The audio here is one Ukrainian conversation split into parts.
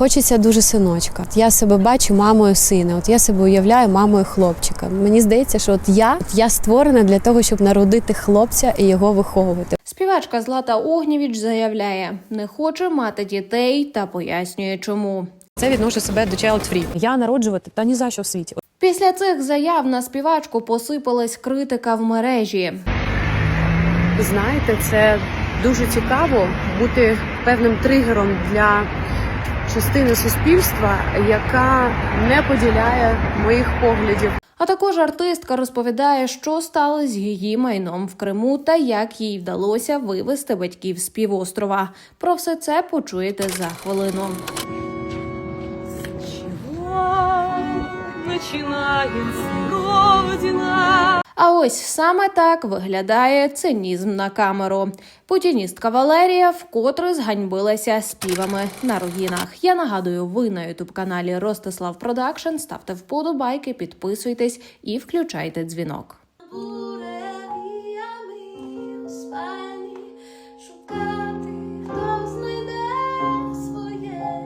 Хочеться дуже синочка. От Я себе бачу мамою сина. От я себе уявляю мамою хлопчика. Мені здається, що от я, от я створена для того, щоб народити хлопця і його виховувати. Співачка Злата Огнєвіч заявляє, не хоче мати дітей та пояснює, чому. Це відношу себе до child free. Я народжувати та ні за що в світі. Після цих заяв на співачку посипалась критика в мережі. Знаєте, це дуже цікаво бути певним тригером для частини суспільства, яка не поділяє моїх поглядів. А також артистка розповідає, що стало з її майном в Криму та як їй вдалося вивести батьків з півострова. Про все це почуєте за хвилину. начинается Родина. А ось саме так виглядає цинізм на камеру. Путіністка Валерія вкотре зганьбилася співами на руїнах. Я нагадую, ви на ютуб каналі Ростислав Продакшн. Ставте вподобайки, підписуйтесь і включайте дзвінок.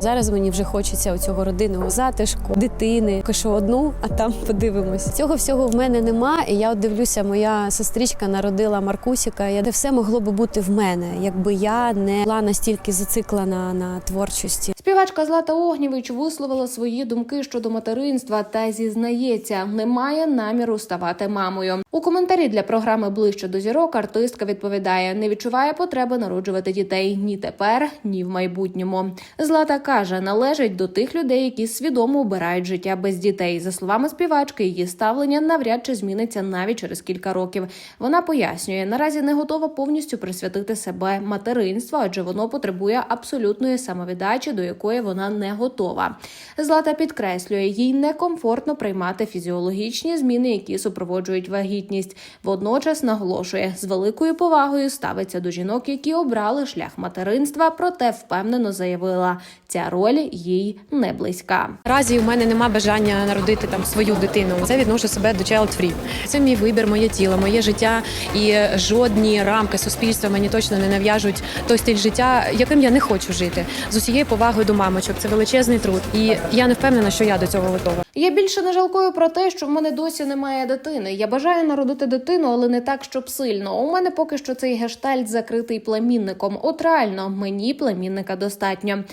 Зараз мені вже хочеться оцього родинного затишку, дитини. кашу одну, а там подивимось. Цього всього в мене нема. І я от дивлюся, моя сестричка народила Маркусіка. Я де все могло би бути в мене, якби я не була настільки зациклена на творчості. Співачка Злата Огнєвич висловила свої думки щодо материнства та зізнається, не має наміру ставати мамою. У коментарі для програми Ближче до зірок артистка відповідає: не відчуває потреби народжувати дітей ні тепер, ні в майбутньому. Злата каже, належить до тих людей, які свідомо обирають життя без дітей. За словами співачки, її ставлення навряд чи зміниться навіть через кілька років. Вона пояснює, наразі не готова повністю присвятити себе материнству, адже воно потребує абсолютної самовіддачі, до якої вона не готова. Злата підкреслює, їй некомфортно приймати фізіологічні зміни, які супроводжують вагітність. Водночас наголошує, з великою повагою ставиться до жінок, які обрали шлях материнства, проте впевнено заявила, ця роль їй не близька. Наразі у мене нема бажання народити там свою дитину. Це відношу себе до child free. Це мій вибір, моє тіло, моє життя і жодні рамки суспільства мені точно не нав'яжуть той стиль життя, яким я не хочу жити. З усією повагою до мамочок. Це величезний труд, і я не впевнена, що я до цього готова. Я більше не жалкую про те, що в мене досі немає дитини. Я бажаю народити дитину, але не так, щоб сильно. У мене поки що цей гештальт закритий племінником. От реально, мені племінника достатньо.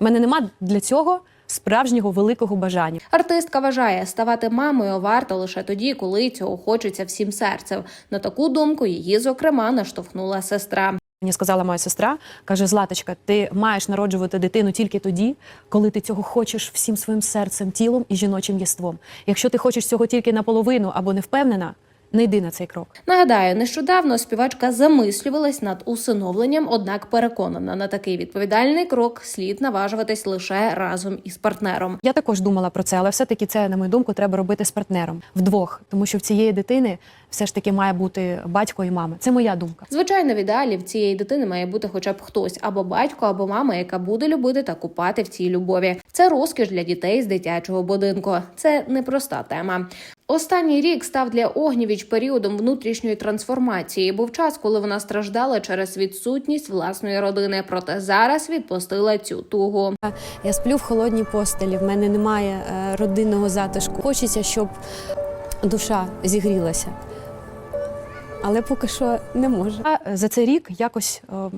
У мене нема для цього справжнього великого бажання. Артистка вважає, ставати мамою варто лише тоді, коли цього хочеться всім серцем. На таку думку її, зокрема, наштовхнула сестра. Мені сказала моя сестра, каже: Златочка, ти маєш народжувати дитину тільки тоді, коли ти цього хочеш всім своїм серцем, тілом і жіночим єством. Якщо ти хочеш цього тільки наполовину або не впевнена, не йди на цей крок. Нагадаю, нещодавно співачка замислювалась над усиновленням, однак переконана, на такий відповідальний крок слід наважуватись лише разом із партнером. Я також думала про це, але все-таки це, на мою думку, треба робити з партнером вдвох, тому що в цієї дитини все ж таки має бути батько і мама. Це моя думка. Звичайно, в ідеалі в цієї дитини має бути хоча б хтось або батько, або мама, яка буде любити та купати в цій любові. Це розкіш для дітей з дитячого будинку. Це непроста тема. Останній рік став для Огнєвіч періодом внутрішньої трансформації. Був час, коли вона страждала через відсутність власної родини. Проте зараз відпустила цю тугу. Я сплю в холодній постелі. В мене немає е, родинного затишку. Хочеться, щоб душа зігрілася. Але поки що не може. Е, за цей рік якось е,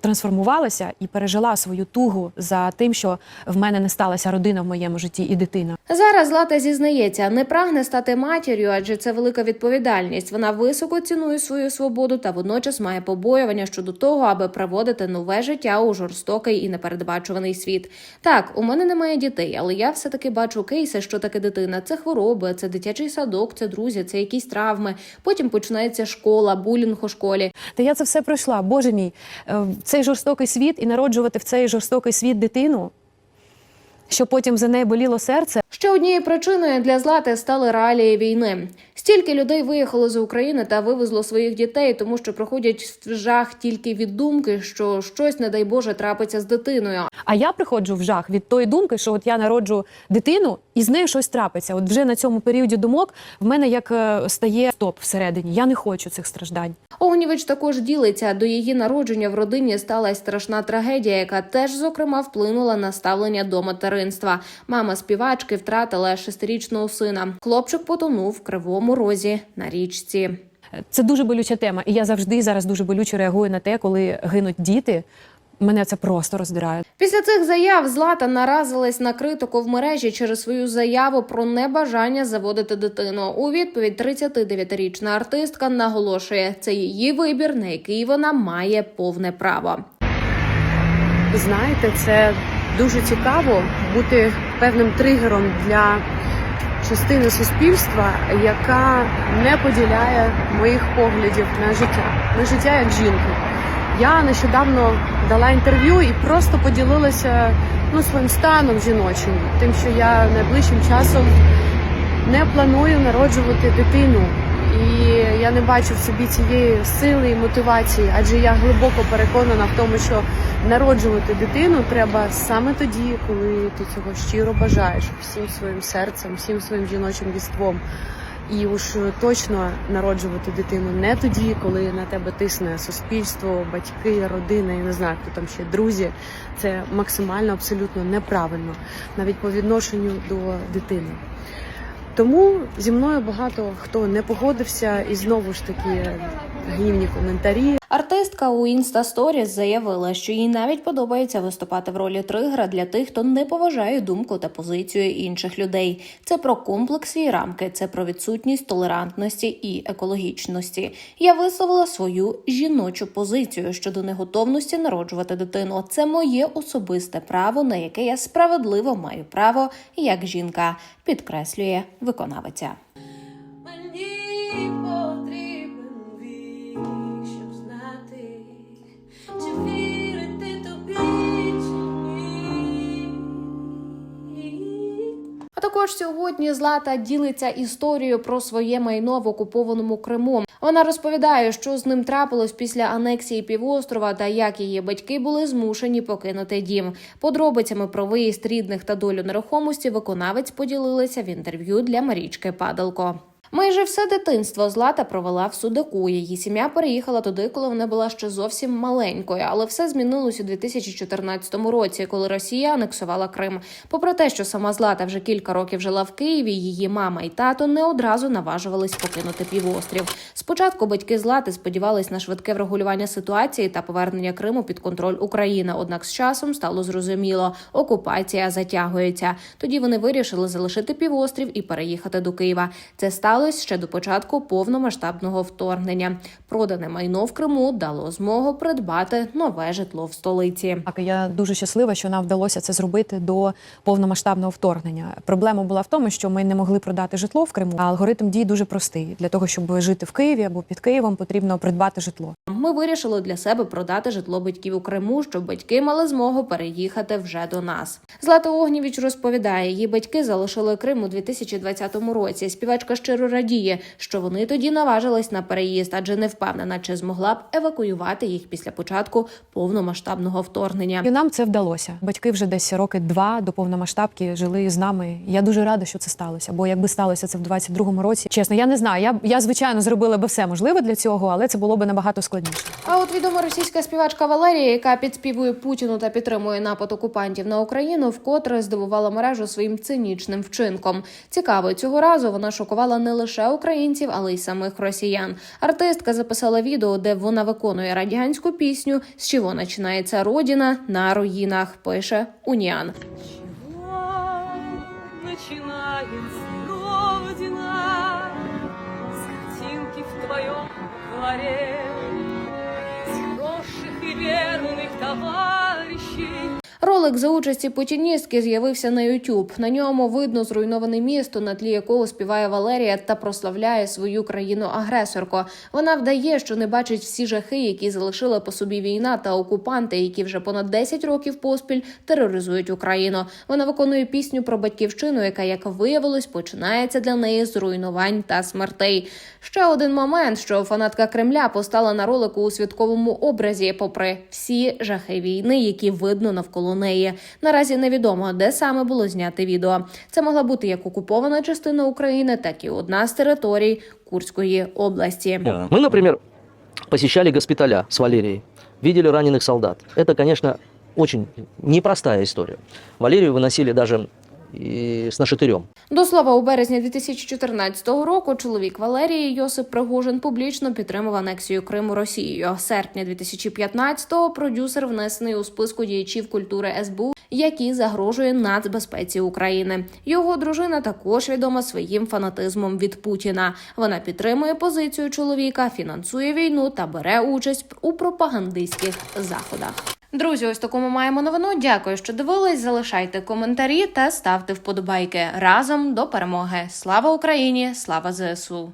трансформувалася і пережила свою тугу за тим, що в мене не сталася родина в моєму житті і дитина. Зараз Злата зізнається, не прагне стати матір'ю, адже це велика відповідальність. Вона високо цінує свою свободу та водночас має побоювання щодо того, аби проводити нове життя у жорстокий і непередбачуваний світ. Так, у мене немає дітей, але я все таки бачу кейси, що таке дитина. Це хвороби, це дитячий садок, це друзі, це якісь травми. Потім починається школа, булінг у школі. Та я це все пройшла. Боже мій, е, цей жорстокий світ і народжувати в цей жорстокий світ дитину, щоб потім за неї боліло серце. Ще однією причиною для злати стали реалії війни. Стільки людей виїхало з України та вивезло своїх дітей, тому що проходять жах тільки від думки, що щось, не дай Боже, трапиться з дитиною. А я приходжу в жах від тої думки, що от я народжу дитину і з нею щось трапиться. От вже на цьому періоді думок в мене як е, стає стоп всередині. Я не хочу цих страждань. Огнєвич також ділиться до її народження в родині сталася страшна трагедія, яка теж зокрема вплинула на ставлення до материнства. Мама співачки втратила шестирічного сина. Хлопчик потонув в кривому розі на річці. Це дуже болюча тема, і я завжди зараз дуже болюче реагую на те, коли гинуть діти. Мене це просто роздирає. Після цих заяв Злата наразилась на критику в мережі через свою заяву про небажання заводити дитину. У відповідь 39-річна артистка наголошує, це її вибір, на який вона має повне право. Знаєте, це дуже цікаво бути певним тригером для частини суспільства, яка не поділяє моїх поглядів на життя, на життя як жінки. Я нещодавно дала інтерв'ю і просто поділилася ну, своїм станом жіночим, тим, що я найближчим часом не планую народжувати дитину. І я не бачу в собі цієї сили і мотивації, адже я глибоко переконана в тому, що народжувати дитину треба саме тоді, коли ти цього щиро бажаєш всім своїм серцем, всім своїм жіночим віством. І уж точно народжувати дитину не тоді, коли на тебе тисне суспільство, батьки, родина, я не знаю, хто там ще друзі. Це максимально абсолютно неправильно, навіть по відношенню до дитини. Тому зі мною багато хто не погодився, і знову ж таки гнівні коментарі. Артистка у Insta заявила, що їй навіть подобається виступати в ролі тригера для тих, хто не поважає думку та позицію інших людей. Це про комплекси і рамки, це про відсутність толерантності і екологічності. Я висловила свою жіночу позицію щодо неготовності народжувати дитину. Це моє особисте право, на яке я справедливо маю право як жінка, підкреслює виконавиця. Також сьогодні Злата ділиться історією про своє майно в окупованому Криму. Вона розповідає, що з ним трапилось після анексії півострова та як її батьки були змушені покинути дім. Подробицями про виїзд рідних та долю нерухомості виконавець поділилася в інтерв'ю для Марічки Падалко. Майже все дитинство Злата провела в Судаку. Її сім'я переїхала туди, коли вона була ще зовсім маленькою, але все змінилось у 2014 році, коли Росія анексувала Крим. Попри те, що сама Злата вже кілька років жила в Києві, її мама і тато не одразу наважувались покинути півострів. Спочатку батьки Злати сподівались на швидке врегулювання ситуації та повернення Криму під контроль України. Однак з часом стало зрозуміло, окупація затягується. Тоді вони вирішили залишити півострів і переїхати до Києва. Це сталося ще до початку повномасштабного вторгнення. Продане майно в Криму дало змогу придбати нове житло в столиці. Так, я дуже щаслива, що нам вдалося це зробити до повномасштабного вторгнення. Проблема була в тому, що ми не могли продати житло в Криму. А алгоритм дій дуже простий. Для того, щоб жити в Києві або під Києвом, потрібно придбати житло. Ми вирішили для себе продати житло батьків у Криму, щоб батьки мали змогу переїхати вже до нас. Злата Огнєвіч розповідає, її батьки залишили Крим у 2020 році. Співачка щиро радіє, що вони тоді наважились на переїзд, адже не впевнена, чи змогла б евакуювати їх після початку повномасштабного вторгнення. І нам це вдалося. Батьки вже десь роки два до повномасштабки жили з нами. Я дуже рада, що це сталося. Бо якби сталося це в 22-му році, чесно, я не знаю. Я я звичайно зробила би все можливе для цього, але це було би набагато складніше. А от відома російська співачка Валерія, яка підспівує Путіну та підтримує напад окупантів на Україну, вкотре здивувала мережу своїм цинічним вчинком. Цікаво, цього разу вона шокувала не лише українців, але й самих росіян. Артистка записала відео, де вона виконує радянську пісню з чого починається родина на руїнах. Пише Уніан. Хороших и верных товарищей Ролик за участі путіністки з'явився на YouTube. На ньому видно зруйноване місто, на тлі якого співає Валерія та прославляє свою країну-агресорку. Вона вдає, що не бачить всі жахи, які залишила по собі війна та окупанти, які вже понад 10 років поспіль тероризують Україну. Вона виконує пісню про батьківщину, яка, як виявилось, починається для неї з руйнувань та смертей. Ще один момент, що фанатка Кремля постала на ролику у святковому образі, попри всі жахи війни, які видно навколо неї. Наразі невідомо, де саме було зняте відео. Це могла бути як окупована частина України, так і одна з територій Курської області. Мы, например, посещали госпиталя с Валерией, видели раненых солдат. Это, конечно, очень непростая история. Валерию выносили даже и с нашатырем. До слова, у березні 2014 року чоловік Валерії Йосип Пригожин публічно підтримав анексію Криму Росією. Серпня 2015-го продюсер внесений у списку діячів культури СБУ, які загрожує нацбезпеці України. Його дружина також відома своїм фанатизмом від Путіна. Вона підтримує позицію чоловіка, фінансує війну та бере участь у пропагандистських заходах. Друзі, ось таку ми маємо новину. Дякую, що дивились. Залишайте коментарі та ставте вподобайки разом до перемоги. Слава Україні! Слава ЗСУ!